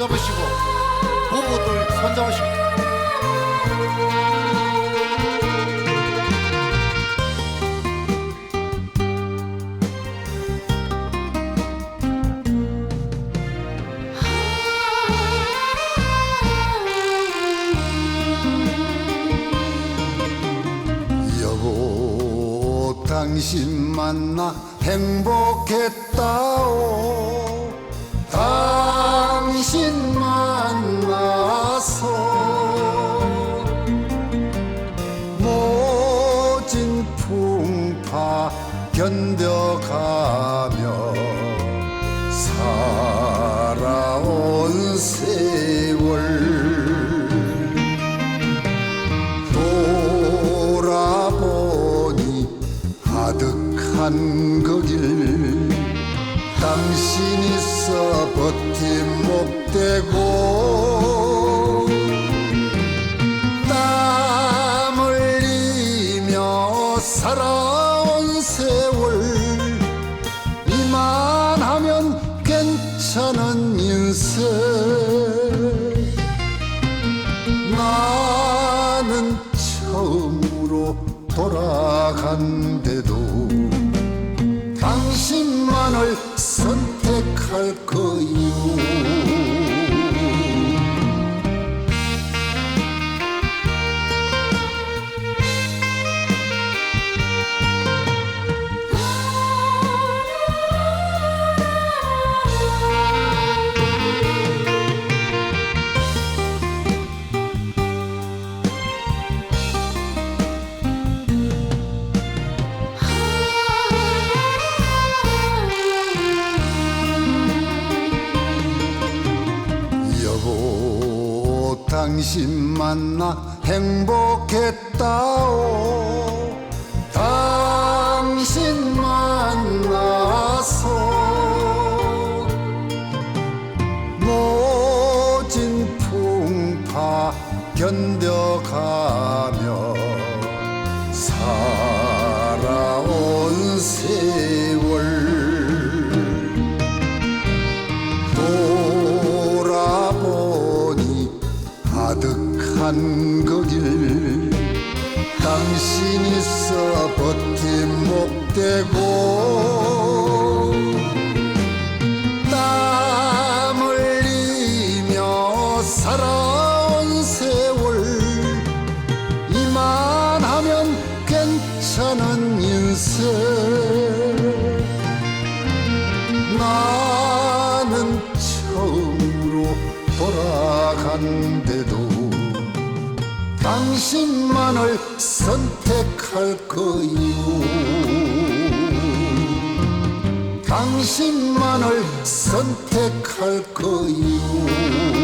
손잡으시고 부부들 손잡으시고. 여보 당신 만나 행복했다오 견뎌가며 살아온 세월 돌아보니 아득한 거길 당신 있어 버팀 못 되고 땀 흘리며 살아온 세월 이만하면 괜찮은 인생. 나는 처음으로 돌아간대도 당신만을 선택할 거요 당신 만나 행복했다오. 당신 만나서 모진 풍파 견뎌가며 살아온 세 한 거길 당신 있어 버팀 못 되고 땀 흘리며 살아온 세월 이만하면 괜찮은 인생. 나는 처음으로 돌아간대도 당신만을 선택할 거요. 당신만을 선택할 거요